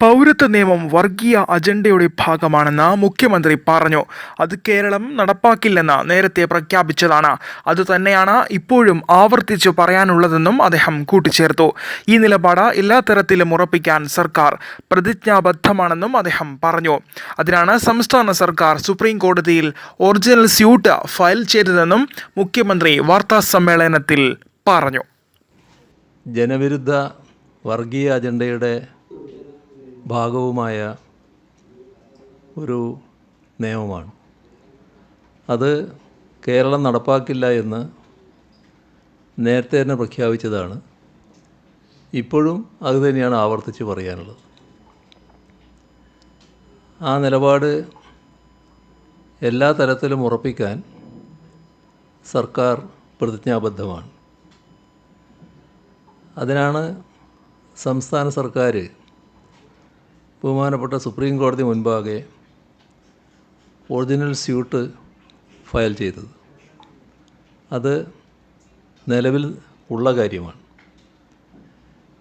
പൗരത്വ നിയമം വർഗീയ അജണ്ടയുടെ ഭാഗമാണെന്ന് മുഖ്യമന്ത്രി പറഞ്ഞു. അത് കേരളം നടപ്പാക്കില്ലെന്ന് നേരത്തെ പ്രഖ്യാപിച്ചതാണ്. അത് തന്നെയാണ് ഇപ്പോഴും ആവർത്തിച്ചു പറയാനുള്ളതെന്നും അദ്ദേഹം കൂട്ടിച്ചേർത്തു. ഈ നിലപാട് എല്ലാ തരത്തിലും ഉറപ്പിക്കാൻ സർക്കാർ പ്രതിജ്ഞാബദ്ധമാണെന്നും അദ്ദേഹം പറഞ്ഞു. അതിനാണ് സംസ്ഥാന സർക്കാർ സുപ്രീം കോടതിയിൽ ഒറിജിനൽ സ്യൂട്ട് ഫയൽ ചെയ്തതെന്നും മുഖ്യമന്ത്രി വാർത്താ സമ്മേളനത്തിൽ പറഞ്ഞു. ജനവിരുദ്ധ വർഗീയ അജണ്ടയുടെ ഭാഗവുമായ ഒരു നിയമമാണ്. അത് കേരളം നടപ്പാക്കില്ല എന്ന് നേരത്തെ തന്നെ പ്രഖ്യാപിച്ചതാണ്. ഇപ്പോഴും അത് തന്നെയാണ് ആവർത്തിച്ച് പറയാനുള്ളത്. ആ നിലപാട് എല്ലാ തരത്തിലും ഉറപ്പിക്കാൻ സർക്കാർ പ്രതിജ്ഞാബദ്ധമാണ്. അതിനാണ് സംസ്ഥാന സർക്കാർ ബഹുമാനപ്പെട്ട സുപ്രീം കോടതി മുൻപാകെ ഒറിജിനൽ സ്യൂട്ട് ഫയൽ ചെയ്തത്. അത് നിലവിൽ ഉള്ള കാര്യമാണ്.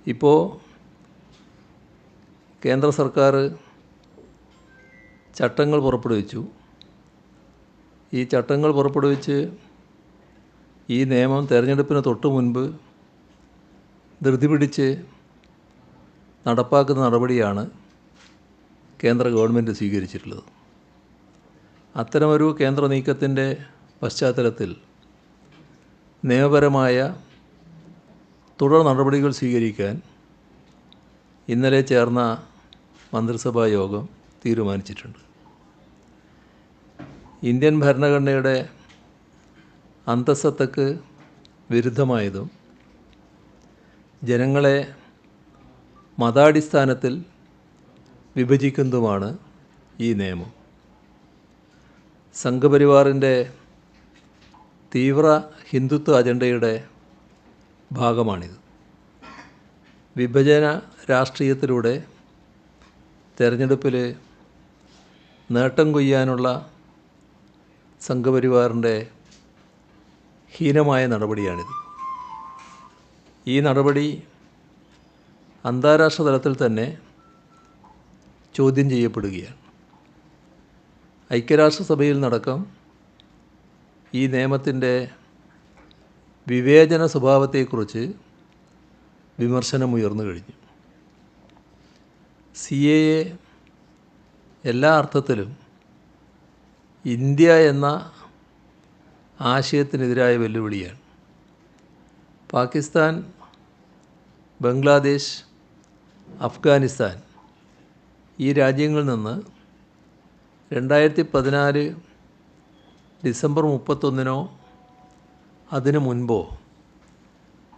ഇപ്പോൾ കേന്ദ്ര സർക്കാർ ചട്ടങ്ങൾ പുറപ്പെടുവിച്ചു. ഈ ചട്ടങ്ങൾ പുറപ്പെടുവിച്ച് ഈ നിയമം തിരഞ്ഞെടുപ്പിന് തൊട്ട് മുൻപ് ധൃതി പിടിച്ച് നടപ്പാക്കുന്ന നടപടിയാണ് കേന്ദ്ര ഗവൺമെന്റ് സ്വീകരിച്ചിട്ടുള്ളത്. അത്തരമൊരു കേന്ദ്ര നീക്കത്തിന്റെ പശ്ചാത്തലത്തിൽ നിയമപരമായ തുടർ നടപടികൾ സ്വീകരിക്കാൻ ഇന്നലെ ചേർന്ന മന്ത്രിസഭാ യോഗം തീരുമാനിച്ചിട്ടുണ്ട്. ഇന്ത്യൻ ഭരണഘടനയുടെ അന്തസ്സത്തക്ക് വിരുദ്ധമായതും ജനങ്ങളെ മതാടിസ്ഥാനത്തിൽ വിഭജിക്കുന്നതുമാണ് ഈ നിയമം. സംഘപരിവാറിന്റെ തീവ്ര ഹിന്ദുത്വ അജണ്ടയുടെ ഭാഗമാണിത്. വിഭജന രാഷ്ട്രീയത്തിലൂടെ തെരഞ്ഞെടുപ്പിൽ നേട്ടം കൊയ്യാനുള്ള സംഘപരിവാറിന്റെ ഹീനമായ നടപടിയാണിത്. ഈ നടപടി അന്താരാഷ്ട്ര തലത്തിൽ തന്നെ ചോദ്യം ചെയ്യപ്പെടുകയാണ്. ഐക്യരാഷ്ട്രസഭയിൽ നടക്കം ഈ നിയമത്തിന്റെ വിവേചന സ്വഭാവത്തെക്കുറിച്ച് വിമർശനമുയർന്നു കഴിഞ്ഞു. സി എ എ എല്ലാ അർത്ഥത്തിലും ഇന്ത്യ എന്ന ആശയത്തിനെതിരായ വെല്ലുവിളിയാണ്. പാകിസ്ഥാൻ ബംഗ്ലാദേശ് അഫ്ഗാനിസ്ഥാൻ ഈ രാജ്യങ്ങളിൽ നിന്ന് രണ്ടായിരത്തി പതിനാല് ഡിസംബർ മുപ്പത്തൊന്നിനോ അതിനു മുൻപോ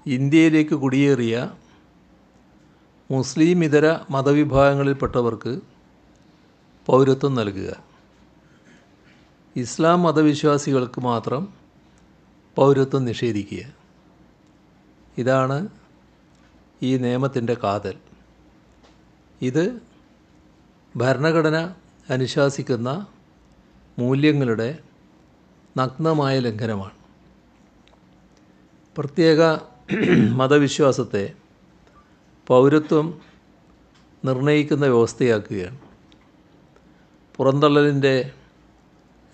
ഇന്ത്യയിലേക്ക് കുടിയേറിയ മുസ്ലിം ഇതര മതവിഭാഗങ്ങളിൽപ്പെട്ടവർക്ക് പൗരത്വം നൽകുക. ഇസ്ലാം മതവിശ്വാസികൾക്ക് മാത്രം പൗരത്വം നിഷേധിക്കുക. ഇതാണ് ഈ നിയമത്തിന്റെ കാതൽ. ഇത് ഭരണഘടന അനുശാസിക്കുന്ന മൂല്യങ്ങളുടെ നഗ്നമായ ലംഘനമാണ്. പ്രത്യേക മതവിശ്വാസത്തെ പൗരത്വം നിർണയിക്കുന്ന വ്യവസ്ഥയാക്കുകയാണ്. പുറന്തള്ളലിന്റെ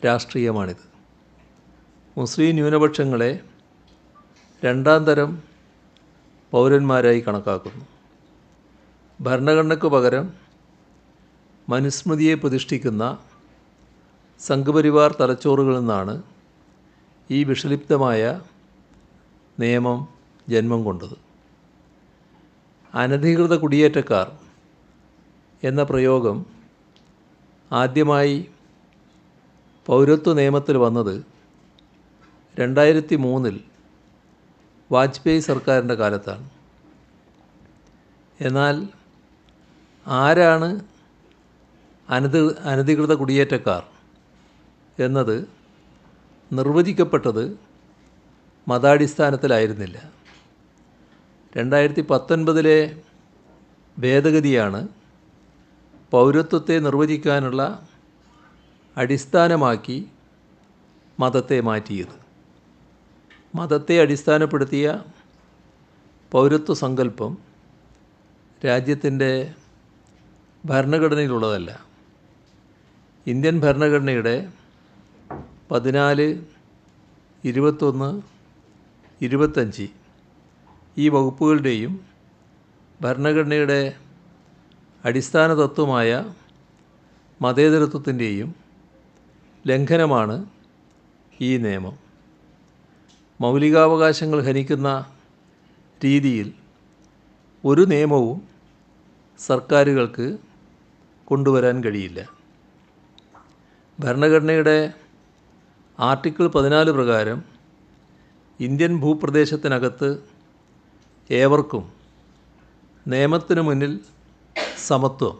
രാഷ്ട്രീയമാണിത്. മുസ്ലിം ന്യൂനപക്ഷങ്ങളെ രണ്ടാം തരം പൗരന്മാരായി കണക്കാക്കുന്നു. ഭരണഘടനയ്ക്ക് പകരം മനുസ്മൃതിയെ പ്രതിഷ്ഠിക്കുന്ന സംഘപരിവാർ തലച്ചോറുകളിൽ നിന്നാണ് ഈ വിഷലിപ്തമായ നിയമം ജന്മം കൊണ്ടത്. അനധികൃത കുടിയേറ്റക്കാർ എന്ന പ്രയോഗം ആദ്യമായി പൗരത്വ നിയമത്തിൽ വന്നത് രണ്ടായിരത്തി മൂന്നിൽ വാജ്പേയി സർക്കാരിന്റെ കാലത്താണ്. എന്നാൽ ആരാണ് അനധി അനധികൃത കുടിയേറ്റക്കാർ എന്നത് നിർവചിക്കപ്പെട്ടത് മതാടിസ്ഥാനത്തിലായിരുന്നില്ല. രണ്ടായിരത്തി പത്തൊൻപതിലെ ഭേദഗതിയാണ് പൗരത്വത്തെ നിർവചിക്കാനുള്ള അടിസ്ഥാനമാക്കി മതത്തെ മാറ്റിയത്. മതത്തെ അടിസ്ഥാനപ്പെടുത്തിയ പൗരത്വ സങ്കല്പം രാജ്യത്തിന്റെ ഭരണഘടനയിലുള്ളതല്ല. ഇന്ത്യൻ ഭരണഘടനയുടെ പതിനാല് ഇരുപത്തൊന്ന് ഇരുപത്തഞ്ച് ഈ വകുപ്പുകളുടെയും ഭരണഘടനയുടെ അടിസ്ഥാന തത്വമായ മതേതരത്വത്തിന്റെയും ലംഘനമാണ് ഈ നിയമം. മൗലികാവകാശങ്ങൾ ഹനിക്കുന്ന രീതിയിൽ ഒരു നിയമവും സർക്കാരുകൾക്ക് കൊണ്ടുവരാൻ കഴിയില്ല. ഭരണഘടനയുടെ ആർട്ടിക്കിൾ പതിനാല് പ്രകാരം ഇന്ത്യൻ ഭൂപ്രദേശത്തിനകത്ത് ഏവർക്കും നിയമത്തിന് മുന്നിൽ സമത്വം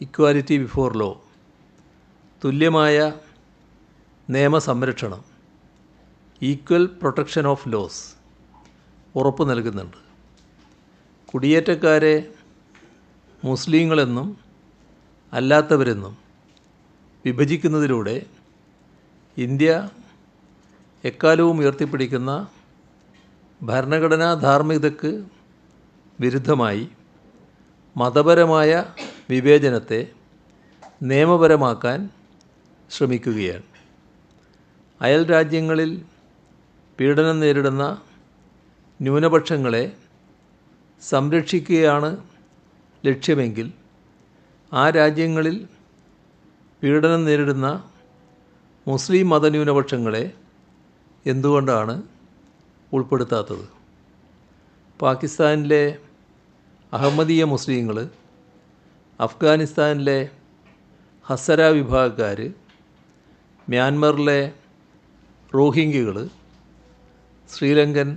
ഇക്വാലിറ്റി ബിഫോർ ലോ തുല്യമായ നിയമസംരക്ഷണം ഈക്വൽ പ്രൊട്ടക്ഷൻ ഓഫ് ലോസ് ഉറപ്പ് നൽകുന്നുണ്ട്. കുടിയേറ്റക്കാരെ മുസ്ലിങ്ങളെന്നും അല്ലാത്തവരെന്നും വിഭജിക്കുന്നതിലൂടെ ഇന്ത്യ എക്കാലവും ഉയർത്തിപ്പിടിക്കുന്ന ഭരണഘടനാ ധാർമ്മികതയ്ക്ക് വിരുദ്ധമായി മതപരമായ വിവേചനത്തെ നിയമപരമാക്കാൻ ശ്രമിക്കുകയാണ്. അയൽ രാജ്യങ്ങളിൽ പീഡനം നേരിടുന്ന ന്യൂനപക്ഷങ്ങളെ സംരക്ഷിക്കുകയാണ് ലക്ഷ്യമെങ്കിൽ ആ രാജ്യങ്ങളിൽ പീഡനം നേരിടുന്ന മുസ്ലിം മതന്യൂനപക്ഷങ്ങളെ എന്തുകൊണ്ടാണ് ഉൾപ്പെടുത്താത്തത്? പാകിസ്ഥാനിലെ അഹമ്മദീയ മുസ്ലിങ്ങൾ അഫ്ഗാനിസ്ഥാനിലെ ഹസര വിഭാഗക്കാർ മ്യാൻമറിലെ റോഹിംഗികൾ ശ്രീലങ്കൻ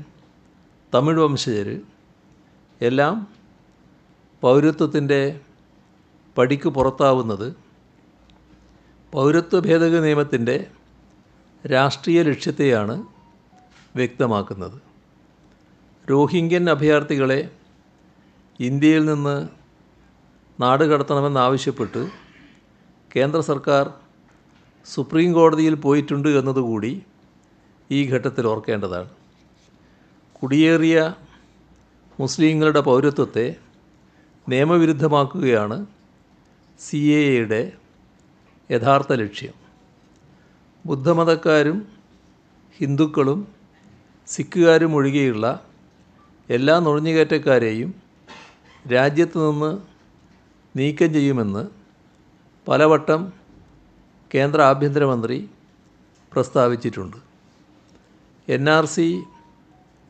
തമിഴ് വംശജർ എല്ലാം പൗരത്വത്തിന്റെ പടിക്ക് പുറത്താവുന്നത് പൗരത്വ ഭേദഗതി നിയമത്തിന്റെ രാഷ്ട്രീയ ലക്ഷ്യത്തെയാണ് വ്യക്തമാക്കുന്നത്. റോഹിംഗ്യൻ അഭയാർത്ഥികളെ ഇന്ത്യയിൽ നിന്ന് നാട് കടത്തണമെന്നാവശ്യപ്പെട്ട് കേന്ദ്ര സർക്കാർ സുപ്രീം കോടതിയിൽ പോയിട്ടുണ്ട് എന്നതുകൂടി ഈ ഘട്ടത്തിൽ ഓർക്കേണ്ടതാണ്. കുടിയേറിയ മുസ്ലിങ്ങളുടെ പൗരത്വത്തെ നിയമവിരുദ്ധമാക്കുകയാണ് സി എ എയുടെ യഥാർത്ഥ ലക്ഷ്യം. ബുദ്ധമതക്കാരും ഹിന്ദുക്കളും സിഖുകാരും ഒഴികെയുള്ള എല്ലാ നുഴഞ്ഞുകയറ്റക്കാരെയും രാജ്യത്ത് നിന്ന് നീക്കം ചെയ്യുമെന്ന് പലവട്ടം കേന്ദ്ര ആഭ്യന്തരമന്ത്രി പ്രസ്താവിച്ചിട്ടുണ്ട്. എൻ ആർ സി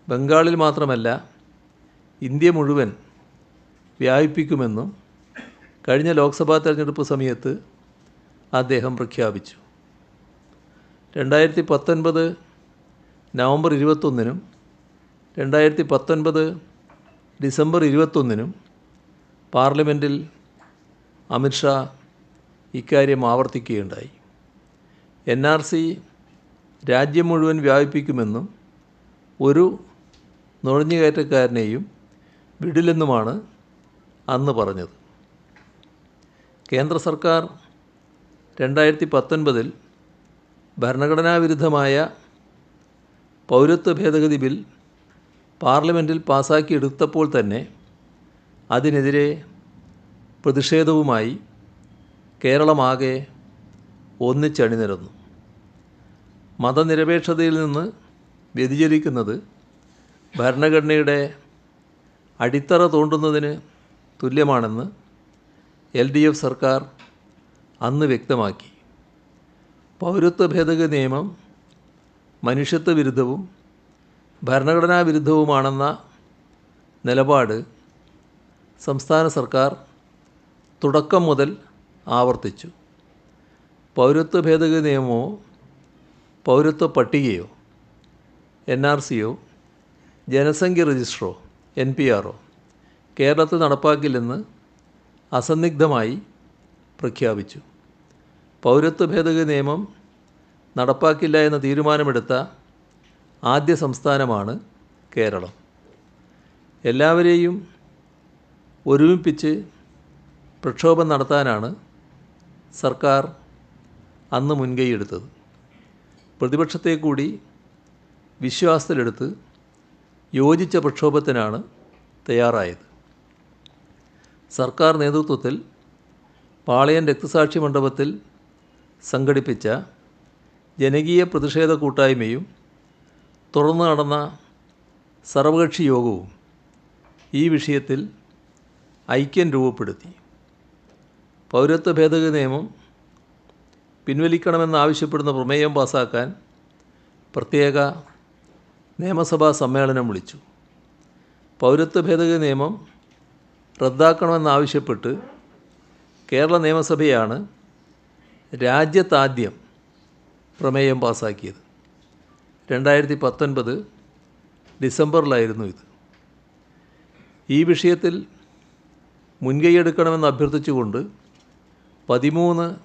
ബംഗാളിൽ മാത്രമല്ല ഇന്ത്യ മുഴുവൻ വ്യാപിപ്പിക്കുമെന്നും കഴിഞ്ഞ ലോക്സഭാ തെരഞ്ഞെടുപ്പ് സമയത്ത് അദ്ദേഹം പ്രഖ്യാപിച്ചു. രണ്ടായിരത്തി പത്തൊൻപത് നവംബർ ഇരുപത്തൊന്നിനും രണ്ടായിരത്തി പത്തൊൻപത് ഡിസംബർ ഇരുപത്തൊന്നിനും പാർലമെന്റിൽ അമിത്ഷാ ഇക്കാര്യം ആവർത്തിക്കുകയുണ്ടായി. എൻ ആർ സി രാജ്യം മുഴുവൻ വ്യാപിപ്പിക്കുമെന്നും ഒരു നുഴഞ്ഞുകയറ്റക്കാരനെയും വിടില്ലെന്നുമാണ് അന്ന് പറഞ്ഞത്. കേന്ദ്ര സർക്കാർ രണ്ടായിരത്തി പത്തൊൻപതിൽ ഭരണഘടനാ വിരുദ്ധമായ പൗരത്വ ഭേദഗതി ബിൽ പാർലമെന്റിൽ പാസാക്കിയെടുത്തപ്പോൾ തന്നെ അതിനെതിരെ പ്രതിഷേധവുമായി കേരളമാകെ ഒന്നിച്ചണിനിരന്നു മതനിരപേക്ഷതയിൽ നിന്ന് വ്യതിചലിക്കുന്നത് ഭരണഘടനയുടെ അടിത്തറ തോണ്ടുന്നതിന് തുല്യമാണെന്ന് എൽ ഡി എഫ് സർക്കാർ അന്ന് വ്യക്തമാക്കി. പൗരത്വ ഭേദഗതി നിയമം മനുഷ്യത്വ വിരുദ്ധവും ഭരണഘടനാ വിരുദ്ധവുമാണെന്ന നിലപാട് സംസ്ഥാന സർക്കാർ തുടക്കം മുതൽ ആവർത്തിച്ചു. പൗരത്വ ഭേദഗതി നിയമമോ പൗരത്വ പട്ടികയോ എൻ ആർ സിയോ ജനസംഖ്യ രജിസ്റ്ററോ എൻ പി ആറോ കേരളത്തിൽ നടപ്പാക്കില്ലെന്ന് അസന്നിഗ്ധമായി പ്രഖ്യാപിച്ചു. പൗരത്വ ഭേദഗതി നിയമം നടപ്പാക്കില്ല എന്ന തീരുമാനമെടുത്ത ആദ്യ സംസ്ഥാനമാണ് കേരളം. എല്ലാവരെയും ഒരുമിപ്പിച്ച് പ്രക്ഷോഭം നടത്താനാണ് സർക്കാർ അന്ന് മുൻകൈയെടുത്തത്. പ്രതിപക്ഷത്തെ കൂടി വിശ്വാസത്തിലെടുത്ത് യോജിച്ച പ്രക്ഷോഭത്തിനാണ് തയ്യാറായത്. സർക്കാർ നേതൃത്വത്തിൽ പാളയം രക്തസാക്ഷി മണ്ഡപത്തിൽ സംഘടിപ്പിച്ച ജനകീയ പ്രതിഷേധ കൂട്ടായ്മയും തുടർന്ന് നടന്ന സർവകക്ഷി യോഗവും ഈ വിഷയത്തിൽ ഐക്യം രൂപപ്പെടുത്തി. പൗരത്വ ഭേദഗതി നിയമം പിൻവലിക്കണമെന്നാവശ്യപ്പെടുന്ന പ്രമേയം പാസാക്കാൻ പ്രത്യേക നിയമസഭാ സമ്മേളനം വിളിച്ചു. പൗരത്വ ഭേദഗതി നിയമം റദ്ദാക്കണമെന്നാവശ്യപ്പെട്ട് കേരള നിയമസഭയാണ് രാജ്യത്താദ്യം പ്രമേയം പാസാക്കിയത്. രണ്ടായിരത്തി പത്തൊൻപത് ഡിസംബറിലായിരുന്നു ഇത്. ഈ വിഷയത്തിൽ മുൻകൈയെടുക്കണമെന്ന് അഭ്യർത്ഥിച്ചുകൊണ്ട് പതിമൂന്ന്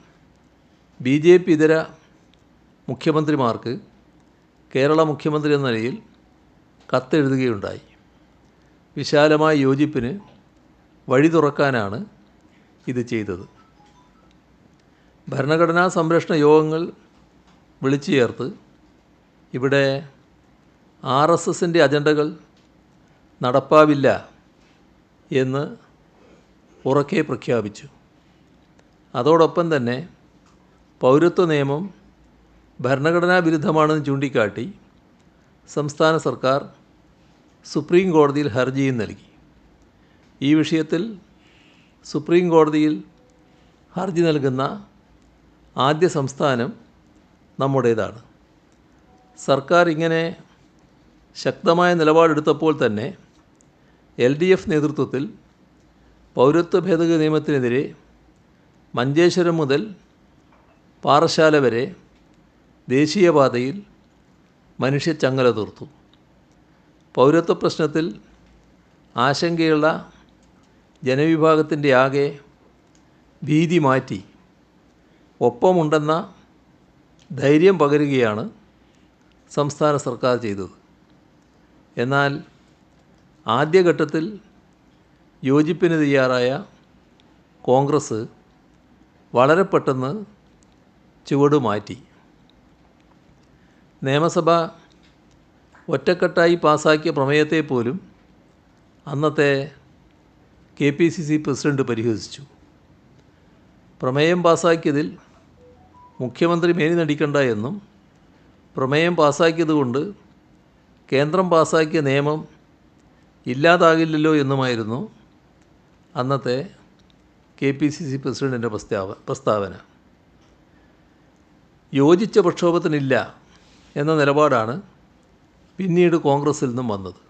ബി ജെ പി ഇതര മുഖ്യമന്ത്രിമാർക്ക് കേരള മുഖ്യമന്ത്രി എന്ന നിലയിൽ കത്തെഴുതുകയുണ്ടായി. വിശാലമായ യോജിപ്പിന് വഴി തുറക്കാനാണ് ഇത് ചെയ്തത്. ഭരണഘടനാ സംരക്ഷണ യോഗങ്ങൾ വിളിച്ചു ചേർത്ത് ഇവിടെ ആർ എസ് എസിന്റെ അജണ്ടകൾ നടപ്പാവില്ല എന്ന് ഉറക്കെ പ്രഖ്യാപിച്ചു. അതോടൊപ്പം തന്നെ പൗരത്വ നിയമം ഭരണഘടനാ വിരുദ്ധമാണെന്ന് ചൂണ്ടിക്കാട്ടി സംസ്ഥാന സർക്കാർ സുപ്രീം കോടതിയിൽ ഹർജിയും നൽകി. ഈ വിഷയത്തിൽ സുപ്രീം കോടതിയിൽ ഹർജി നൽകുന്ന ആദ്യ സംസ്ഥാനം നമ്മുടേതാണ്. സർക്കാർ ഇങ്ങനെ ശക്തമായ നിലപാടെടുത്തപ്പോൾ തന്നെ എൽ ഡി എഫ് നേതൃത്വത്തിൽ പൗരത്വ ഭേദഗതി നിയമത്തിനെതിരെ മഞ്ചേശ്വരം മുതൽ പാറശാല വരെ ദേശീയപാതയിൽ മനുഷ്യ ചങ്ങല തീർത്തു. പൗരത്വ പ്രശ്നത്തിൽ ആശങ്കയുള്ള ജനവിഭാഗത്തിന്റെ ആകെ ഭീതി മാറ്റി ഒപ്പമുണ്ടെന്ന ധൈര്യം പകരുകയാണ് സംസ്ഥാന സർക്കാർ ചെയ്തത്. എന്നാൽ ആദ്യഘട്ടത്തിൽ യോജിപ്പിന് തയ്യാറായ കോൺഗ്രസ് വളരെ പെട്ടെന്ന് ചുവട് മാറ്റി. നിയമസഭ ഒറ്റക്കെട്ടായി പാസാക്കിയ പ്രമേയത്തെ പോലും അന്നത്തെ K P C C president പരിഹസിച്ചു. പ്രമേയം പാസാക്കിയതിൽ മുഖ്യമന്ത്രി മേനി നടിക്കണ്ട എന്നും പ്രമേയം പാസാക്കിയതുകൊണ്ട് കേന്ദ്രം പാസാക്കിയ നിയമം ഇല്ലാതാകില്ലല്ലോ എന്നുമായിരുന്നു അന്നത്തെ കെ പി സി സി പ്രസിഡന്റിന്റെ പ്രസ്താവ പ്രസ്താവന. യോജിച്ച പ്രക്ഷോഭത്തിനില്ല എന്ന നിലപാടാണ് പിന്നീട് കോൺഗ്രസിൽ നിന്നും വന്നത്.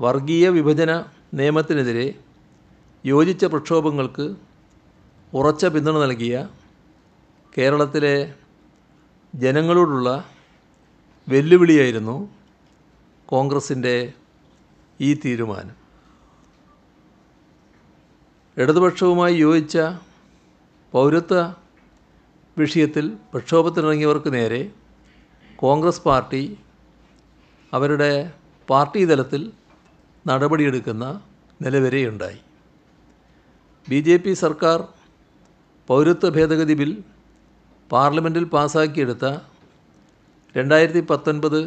വർഗീയ വിഭജന നിയമത്തിനെതിരെ യോജിച്ച പ്രക്ഷോഭങ്ങൾക്ക് ഉറച്ച പിന്തുണ നൽകിയ കേരളത്തിലെ ജനങ്ങളോടുള്ള വെല്ലുവിളിയായിരുന്നു കോൺഗ്രസിന്റെ ഈ തീരുമാനം. ഇടതുപക്ഷവുമായി യോജിച്ച പൗരത്വ വിഷയത്തിൽ പ്രക്ഷോഭത്തിനിറങ്ങിയവർക്ക് നേരെ കോൺഗ്രസ് പാർട്ടി അവരുടെ പാർട്ടി തലത്തിൽ നടപടിയെടുക്കുന്ന നിലവരെയുണ്ടായി. ബി ജെ പി സർക്കാർ പൗരത്വ ഭേദഗതി ബിൽ പാർലമെന്റിൽ പാസാക്കിയെടുത്ത രണ്ടായിരത്തി പത്തൊൻപത്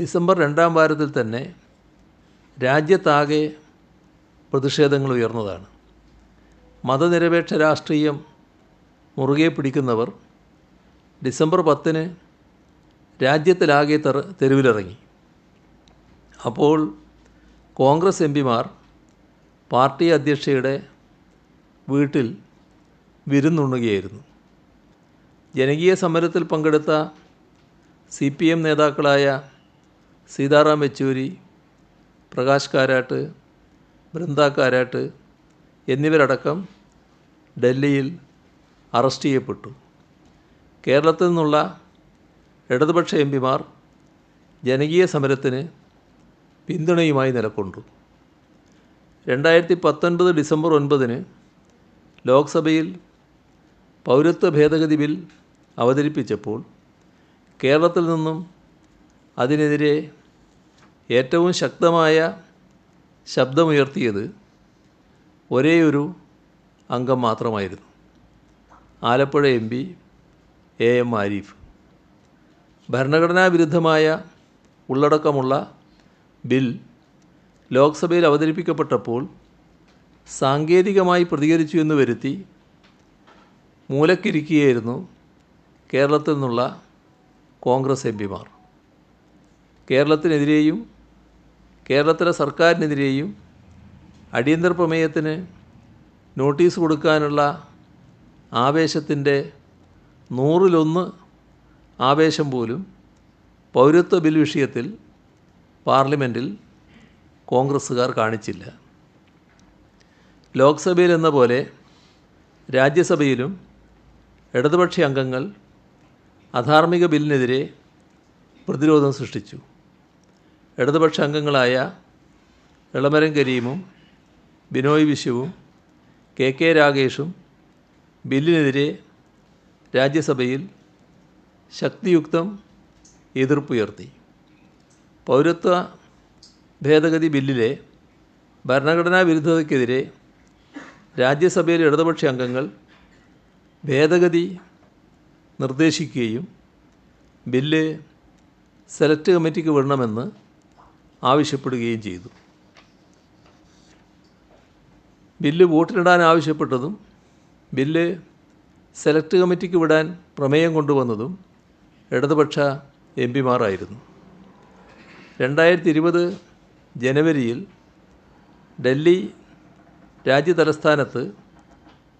ഡിസംബർ രണ്ടാം വാരത്തിൽ തന്നെ രാജ്യത്താകെ പ്രതിഷേധങ്ങൾ ഉയർന്നതാണ്. മതനിരപേക്ഷ രാഷ്ട്രീയം മുറുകെ പിടിക്കുന്നവർ ഡിസംബർ പത്തിന് രാജ്യത്തിലാകെ തെരുവിലിറങ്ങി. അപ്പോൾ കോൺഗ്രസ് എം പിമാർ പാർട്ടി അധ്യക്ഷയുടെ വീട്ടിൽ വിരുന്നുണ്ണുകയായിരുന്നു. ജനകീയ സമരത്തിൽ പങ്കെടുത്ത സി പി എം നേതാക്കളായ സീതാറാം യെച്ചൂരി പ്രകാശ് കാരാട്ട് ബൃന്ദ കാരാട്ട് എന്നിവരടക്കം ഡൽഹിയിൽ അറസ്റ്റ് ചെയ്യപ്പെട്ടു. കേരളത്തിൽ നിന്നുള്ള ഇടതുപക്ഷ എം പിമാർ ജനകീയ സമരത്തിന് പിന്തുണയുമായി നിലകൊണ്ടു. രണ്ടായിരത്തി പത്തൊൻപത് ഡിസംബർ ഒൻപതിന് ലോക്സഭയിൽ പൗരത്വ ഭേദഗതി ബിൽ അവതരിപ്പിച്ചപ്പോൾ കേരളത്തിൽ നിന്നും അതിനെതിരെ ഏറ്റവും ശക്തമായ ശബ്ദമുയർത്തിയത് ഒരേയൊരു അംഗം മാത്രമായിരുന്നു. Alappuzha M P A M Arif. ഭരണഘടനാ വിരുദ്ധമായ ഉള്ളടക്കമുള്ള ബിൽ ലോക്സഭയിൽ അവതരിപ്പിക്കപ്പെട്ടപ്പോൾ സാങ്കേതികമായി പ്രതികരിച്ചു എന്ന് വരുത്തി മൂലക്കിരിക്കുകയായിരുന്നു കേരളത്തിൽ നിന്നുള്ള കോൺഗ്രസ് എം പിമാർ. കേരളത്തിനെതിരെയും കേരളത്തിലെ സർക്കാരിനെതിരെയും അടിയന്തര പ്രമേയത്തിന് നോട്ടീസ് കൊടുക്കാനുള്ള ആവേശത്തിന്റെ നൂറിലൊന്ന് ആവേശം പോലും പൗരത്വ ബിൽ വിഷയത്തിൽ പാർലമെന്റിൽ കോൺഗ്രസ്സുകാർ കാണിച്ചില്ല. ലോക്സഭയിൽ എന്ന പോലെ രാജ്യസഭയിലും ഇടതുപക്ഷ അംഗങ്ങൾ അധാർമിക ബില്ലിനെതിരെ പ്രതിരോധം സൃഷ്ടിച്ചു. ഇടതുപക്ഷ അംഗങ്ങളായ ഇളമരം കരീമും ബിനോയ് വിശ്വവും കെ കെ രാഗേഷും ബില്ലിനെതിരെ രാജ്യസഭയിൽ ശക്തിയുക്തം എതിർപ്പുയർത്തി. പൗരത്വ ഭേദഗതി ബില്ലിലെ ഭരണഘടനാ വിരുദ്ധതയ്ക്കെതിരെ രാജ്യസഭയിലെ ഇടതുപക്ഷ അംഗങ്ങൾ ഭേദഗതി നിർദ്ദേശിക്കുകയും ബില്ല് സെലക്ട് കമ്മിറ്റിക്ക് വിടണമെന്ന് ആവശ്യപ്പെടുകയും ചെയ്തു. ബില്ല് വോട്ടിനിടാൻ ആവശ്യപ്പെട്ടതും ബില്ല് സെലക്ട് കമ്മിറ്റിക്ക് വിടാൻ പ്രമേയം കൊണ്ടുവന്നതും ഇടതുപക്ഷ എം പിമാരായിരുന്നു. രണ്ടായിരത്തി ഇരുപത് ജനുവരിയിൽ ഡൽഹി രാജ്യതലസ്ഥാനത്ത്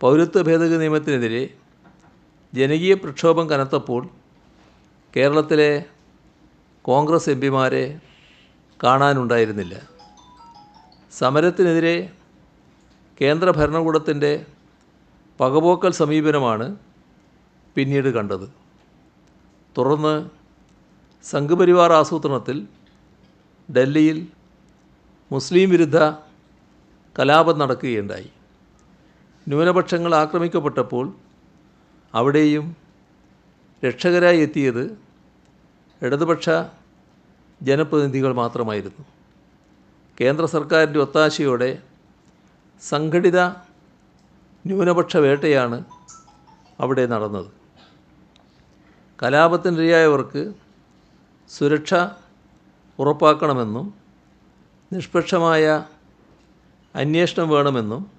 പൗരത്വ ഭേദഗതി നിയമത്തിനെതിരെ ജനകീയ പ്രക്ഷോഭം കനത്തപ്പോൾ കേരളത്തിലെ കോൺഗ്രസ് എം പിമാരെ കാണാനുണ്ടായിരുന്നില്ല. സമരത്തിനെതിരെ കേന്ദ്ര ഭരണകൂടത്തിന്റെ പകപോക്കൽ സമീപനമാണ് പിന്നീട് കണ്ടത്. തുടർന്ന് സംഘപരിവാർ ആസൂത്രണത്തിൽ ഡൽഹിയിൽ മുസ്ലിം വിരുദ്ധ കലാപം നടക്കുകയുണ്ടായി. ന്യൂനപക്ഷങ്ങൾ ആക്രമിക്കപ്പെട്ടപ്പോൾ അവിടെയും രക്ഷകരായി എത്തിയത് ഇടതുപക്ഷ ജനപ്രതിനിധികൾ മാത്രമായിരുന്നു. കേന്ദ്ര സർക്കാരിന്റെ ഒത്താശയോടെ സംഘടിത ന്യൂനപക്ഷ വേട്ടയാണ് അവിടെ നടന്നത്. കലാപത്തിനിരയായവർക്ക് സുരക്ഷ ഉറപ്പാക്കണമെന്നും നിഷ്പക്ഷമായ അന്വേഷണം വേണമെന്നും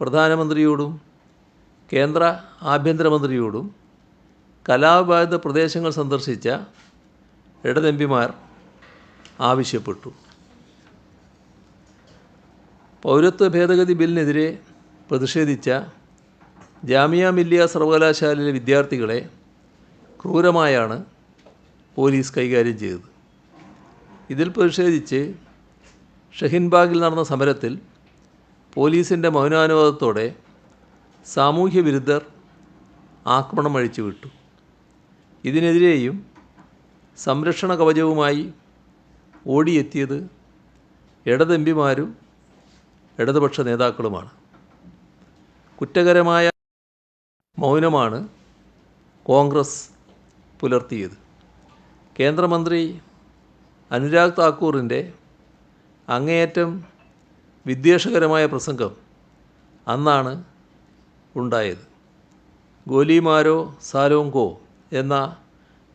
പ്രധാനമന്ത്രിയോടും കേന്ദ്ര ആഭ്യന്തരമന്ത്രിയോടും കലാപബാധിത പ്രദേശങ്ങൾ സന്ദർശിച്ച ഇടതെമ്പിമാർ ആവശ്യപ്പെട്ടു. പൗരത്വ ഭേദഗതി ബില്ലിനെതിരെ പ്രതിഷേധിച്ച ജാമിയ മില്ലിയ സർവകലാശാലയിലെ വിദ്യാർത്ഥികളെ ക്രൂരമായാണ് പോലീസ് കൈകാര്യം ചെയ്തത്. ഇതിൽ പ്രതിഷേധിച്ച് ഷഹീൻബാഗിൽ നടന്ന സമരത്തിൽ പോലീസിന്റെ മൗനാനുവാദത്തോടെ സാമൂഹ്യ വിരുദ്ധർ ആക്രമണം അഴിച്ചുവിട്ടു ഇതിനെതിരെയും സംരക്ഷണ കവചവുമായി ഓടിയെത്തിയത് ഇടതെമ്പിമാരും ഇടതുപക്ഷ നേതാക്കളുമാണ്. കുറ്റകരമായ മൗനമാണ് കോൺഗ്രസ് പുലർത്തിയത്. കേന്ദ്രമന്ത്രി അനുരാഗ് താക്കൂറിന്റെ അങ്ങേയറ്റം വിദ്വേഷകരമായ പ്രസംഗം അന്നാണ് ഉണ്ടായത്. ഗോലിമാരോ സാലോങ്കോ എന്ന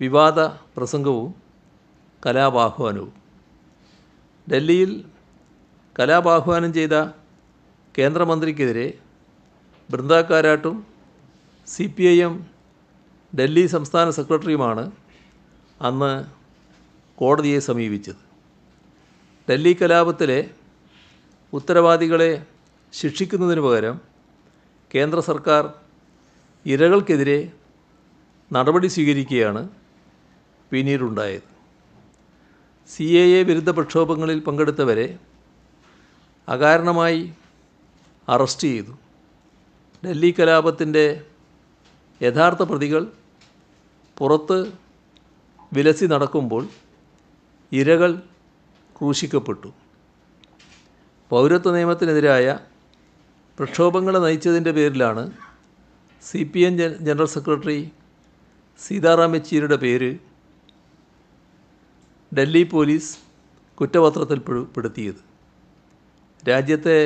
വിവാദ പ്രസംഗവും കലാപാഹ്വാനവും. ഡൽഹിയിൽ കലാപാഹ്വാനം ചെയ്ത കേന്ദ്രമന്ത്രിക്കെതിരെ Brinda കാരാട്ടും C P I M Delhi സംസ്ഥാന സെക്രട്ടറിയുമാണ് അന്ന് കോടതിയെ സമീപിച്ചത്. ഡൽഹി കലാപത്തിലെ ഉത്തരവാദികളെ ശിക്ഷിക്കുന്നതിന് പകരം കേന്ദ്ര സർക്കാർ ഇരകൾക്കെതിരെ നടപടി സ്വീകരിക്കുകയാണ് പിന്നീടുണ്ടായത്. സി എ എ വിരുദ്ധ പ്രക്ഷോഭങ്ങളിൽ പങ്കെടുത്തവരെ അകാരണമായി അറസ്റ്റ് ചെയ്തു. ഡൽഹി കലാപത്തിന്റെ യഥാർത്ഥ പ്രതികൾ പുറത്ത് വിലസി നടക്കുമ്പോൾ ഇരകൾ ക്രൂശിക്കപ്പെട്ടു. പൗരത്വ നിയമത്തിനെതിരായ പ്രക്ഷോഭങ്ങളെ നയിച്ചതിന്റെ പേരിലാണ് C P M general secretary Sitaram യെച്ചൂരിയുടെ പേര് ഡൽഹി പോലീസ് കുറ്റപത്രത്തിൽ പെടുത്തിയത്. രാജ്യത്തെ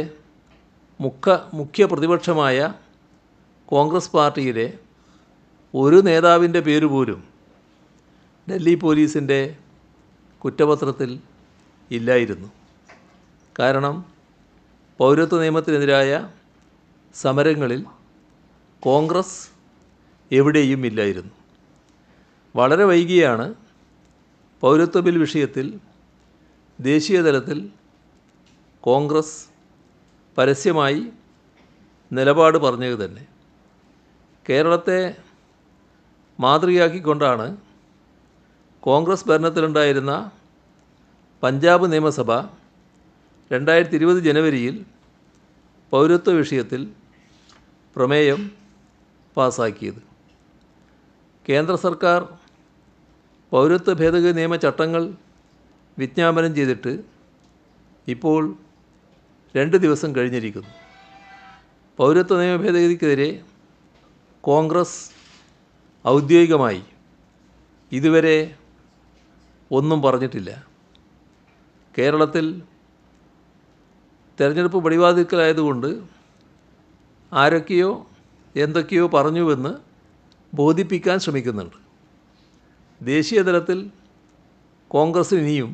മുഖ മുഖ്യ പ്രതിപക്ഷമായ കോൺഗ്രസ് പാർട്ടിയിലെ ഒരു നേതാവിന്റെ പേര് പോലും ഡൽഹി പോലീസിന്റെ കുറ്റപത്രത്തിൽ ഇല്ലായിരുന്നു. കാരണം പൗരത്വ നിയമത്തിനെതിരായ സമരങ്ങളിൽ കോൺഗ്രസ് എവിടെയും ഇല്ലായിരുന്നു. വളരെ വൈകിയാണ് പൗരത്വ ബിൽ വിഷയത്തിൽ ദേശീയ തലത്തിൽ കോൺഗ്രസ് പരസ്യമായി നിലപാട് പറഞ്ഞത് തന്നെ. കേരളത്തെ മാതൃകയാക്കിക്കൊണ്ടാണ് കോൺഗ്രസ് ഭരണത്തിലുണ്ടായിരുന്ന പഞ്ചാബ് നിയമസഭ രണ്ടായിരത്തി ഇരുപത് ജനുവരിയിൽ പൗരത്വ വിഷയത്തിൽ പ്രമേയം പാസാക്കിയത്. കേന്ദ്ര സർക്കാർ പൗരത്വ ഭേദഗതി നിയമ ചട്ടങ്ങൾ വിജ്ഞാപനം ചെയ്തിട്ട് ഇപ്പോൾ രണ്ട് ദിവസം കഴിഞ്ഞിരിക്കുന്നു. പൗരത്വ നിയമ ഭേദഗതിക്കെതിരെ കോൺഗ്രസ് ഔദ്യോഗികമായി ഇതുവരെ ഒന്നും പറഞ്ഞിട്ടില്ല. കേരളത്തിൽ തെരഞ്ഞെടുപ്പ് പടിവാതിക്കലായതുകൊണ്ട് ആരൊക്കെയോ എന്തൊക്കെയോ പറഞ്ഞുവെന്ന് ബോധിപ്പിക്കാൻ ശ്രമിക്കുന്നുണ്ട്. ദേശീയ തലത്തിൽ കോൺഗ്രസ് ഇനിയും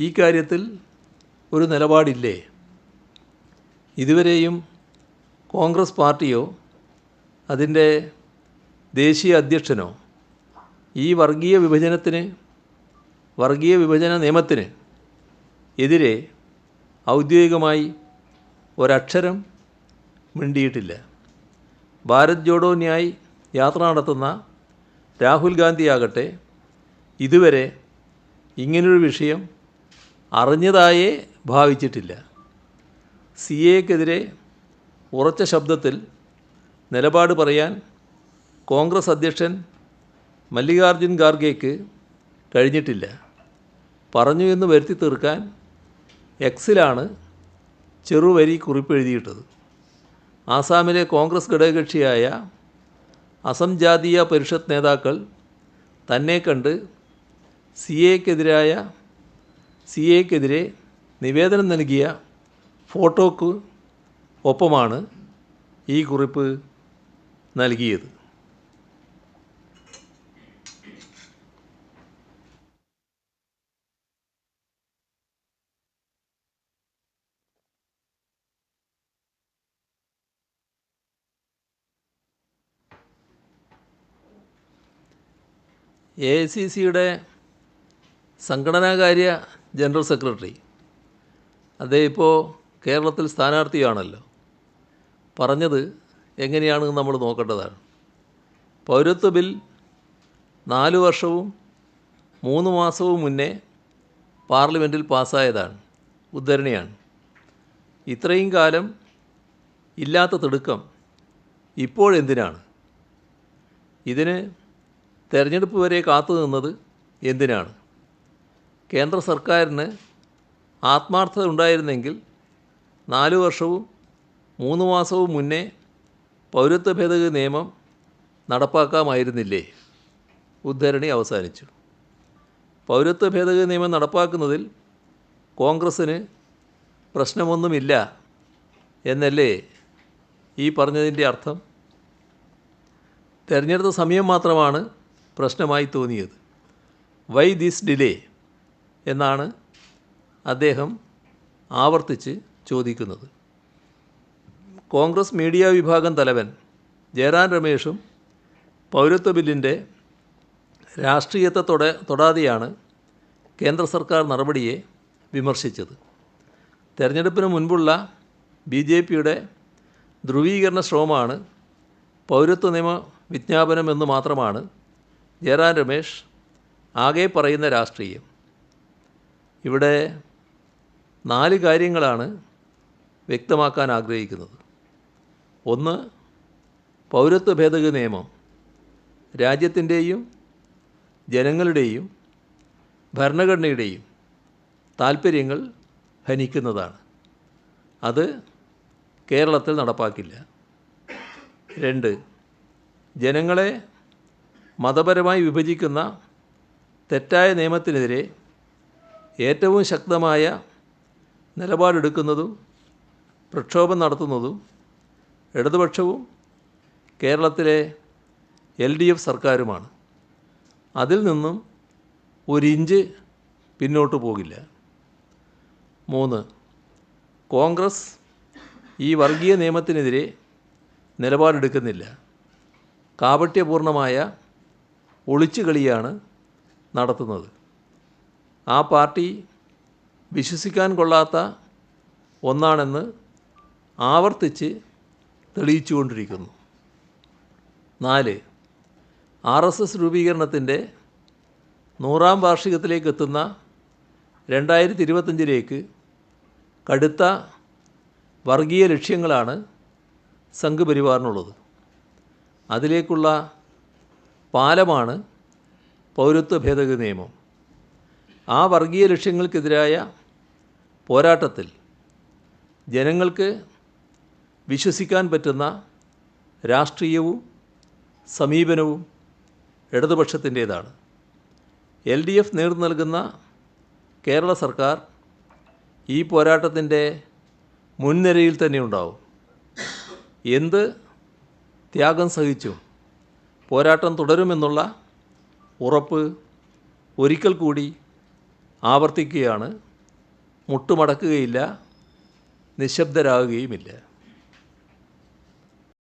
ഈ കാര്യത്തിൽ ഒരു നിലപാടില്ലേ? ഇതുവരെയും കോൺഗ്രസ് പാർട്ടിയോ അതിന്റെ ദേശീയ അധ്യക്ഷനോ ഈ വർഗീയ വിഭജനത്തിന് വർഗീയ വിഭജന നിയമത്തിന് എതിരെ ഔദ്യോഗികമായി ഒരക്ഷരം മിണ്ടിയിട്ടില്ല. ഭാരത് ജോഡോ ന്യായ് യാത്ര നടത്തുന്ന രാഹുൽ ഗാന്ധിയാകട്ടെ ഇതുവരെ ഇങ്ങനൊരു വിഷയം അറിഞ്ഞതായേ ഭാവിച്ചിട്ടില്ല. സി എക്കെതിരെ ഉറച്ച ശബ്ദത്തിൽ നിലപാട് പറയാൻ കോൺഗ്രസ് അധ്യക്ഷൻ മല്ലികാർജുൻ ഖാർഗെക്ക് കഴിഞ്ഞിട്ടില്ല. പറഞ്ഞു എന്ന് വരുത്തി തീർക്കാൻ എക്സിലാണ് ചെറുവരി കുറിപ്പ് കുറിപ്പെഴുതിയിട്ടത് ആസാമിലെ കോൺഗ്രസ് ഘടകകക്ഷിയായ അസം ജാതീയ പരിഷത്ത് നേതാക്കൾ തന്നെ കണ്ട് സി എക്കെതിരായ സി എക്കെതിരെ നിവേദനം നൽകിയ ഫോട്ടോക്ക് ഒപ്പമാണ് ഈ കുറിപ്പ് നൽകിയത്. എ ഐ സി സിയുടെ സംഘടനാകാര്യ ജനറൽ സെക്രട്ടറി. അദ്ദേഹം ഇപ്പോൾ കേരളത്തിൽ സ്ഥാനാർത്ഥിയാണല്ലോ. പറഞ്ഞത് എങ്ങനെയാണെന്ന് നമ്മൾ നോക്കേണ്ടതാണ്. പൗരത്വ ബിൽ നാല് വർഷവും മൂന്ന് മാസവും മുന്നേ പാർലമെന്റിൽ പാസ്സായതാണ്. ഉദ്ധരണിയാണ്. ഇത്രയും കാലം ഇല്ലാത്ത തിടുക്കം ഇപ്പോഴെന്തിനാണ്? ഇതിന് തെരഞ്ഞെടുപ്പ് വരെ കാത്തു നിന്നത് എന്തിനാണ്? കേന്ദ്ര സർക്കാരിന് ആത്മാർത്ഥത ഉണ്ടായിരുന്നെങ്കിൽ നാല് വർഷവും മൂന്ന് മാസവും മുന്നേ പൗരത്വ ഭേദഗതി നിയമം നടപ്പാക്കാമായിരുന്നില്ലേ? ഉദ്ധരണി അവസാനിച്ചു. പൗരത്വ ഭേദഗതി നിയമം നടപ്പാക്കുന്നതിൽ കോൺഗ്രസ്സിന് പ്രശ്നമൊന്നുമില്ല എന്നല്ലേ ഈ പറഞ്ഞതിന്റെ അർത്ഥം? തിരഞ്ഞെടുത്ത സമയം മാത്രമാണ് പ്രശ്നമായി തോന്നിയത്. വൈ ദിസ് ഡിലേ എന്നാണ് അദ്ദേഹം ആവർത്തിച്ച് ചോദിക്കുന്നത്. കോൺഗ്രസ് മീഡിയ വിഭാഗം തലവൻ ജയറാം രമേഷും പൗരത്വ ബില്ലിന്റെ രാഷ്ട്രീയത്തെ തൊട തൊടാതെയാണ് കേന്ദ്ര സർക്കാർ നടപടിയെ വിമർശിച്ചത്. തെരഞ്ഞെടുപ്പിന് മുൻപുള്ള ബി ജെ പിയുടെ ധ്രുവീകരണ ശ്രമമാണ് പൗരത്വ നിയമ വിജ്ഞാപനം എന്ന് മാത്രമാണ് ജയറാം രമേശ് ആകെ പറയുന്ന രാഷ്ട്രീയം. ഇവിടെ നാല് കാര്യങ്ങളാണ് വ്യക്തമാക്കാൻ ആഗ്രഹിക്കുന്നത്. ഒന്ന് പൗരത്വ ഭേദഗതി നിയമം രാജ്യത്തിന്റെയും ജനങ്ങളുടെയും ഭരണഘടനയുടെയും താൽപ്പര്യങ്ങൾ ഹനിക്കുന്നതാണ്. അത് കേരളത്തിൽ നടപ്പാക്കില്ല. രണ്ട് ജനങ്ങളെ മതപരമായി വിഭജിക്കുന്ന തെറ്റായ നിയമത്തിനെതിരെ ഏറ്റവും ശക്തമായ നിലപാടെടുക്കുന്നതും പ്രക്ഷോഭം നടത്തുന്നതും ഇടതുപക്ഷവും കേരളത്തിലെ എൽ ഡി എഫ് സർക്കാരുമാണ്. അതിൽ നിന്നും ഒരിഞ്ച് പിന്നോട്ട് പോകില്ല. മൂന്ന് കോൺഗ്രസ് ഈ വർഗീയ നിയമത്തിനെതിരെ നിലപാടെടുക്കുന്നില്ല. കാപട്യപൂർണമായ ഒളിച്ചുകളിയാണ് നടത്തുന്നത്. ആ പാർട്ടി വിശ്വസിക്കാൻ കൊള്ളാത്ത ഒന്നാണെന്ന് ആവർത്തിച്ച് തെളിയിച്ചുകൊണ്ടിരിക്കുന്നു. നാല് ആർ എസ് എസ് രൂപീകരണത്തിന്റെ നൂറാം വാർഷികത്തിലേക്ക് എത്തുന്ന രണ്ടായിരത്തി ഇരുപത്തഞ്ചിലേക്ക് കടുത്ത വർഗീയ ലക്ഷ്യങ്ങളാണ് സംഘപരിവാറിനുള്ളത്. അതിലേക്കുള്ള പാലമാണ് പൗരത്വ ഭേദഗതി നിയമം. ആ വർഗീയ ലക്ഷ്യങ്ങൾക്കെതിരായ പോരാട്ടത്തിൽ ജനങ്ങൾക്ക് വിശ്വസിക്കാൻ പറ്റുന്ന രാഷ്ട്രീയവും സമീപനവും ഇടതുപക്ഷത്തിന്റേതാണ്. എൽ ഡി എഫ് നേതൃത്വം നൽകുന്ന കേരള സർക്കാർ ഈ പോരാട്ടത്തിന്റെ മുൻനിരയിൽ തന്നെ ഉണ്ടാവും. എന്ത് ത്യാഗം സഹിച്ചും പോരാട്ടം തുടരുമെന്നുള്ള ഉറപ്പ് ഒരിക്കൽ കൂടി ആവർത്തിക്കുകയാണ്. മുട്ടുമടക്കുകയില്ല നിശബ്ദരാകുകയുമില്ല.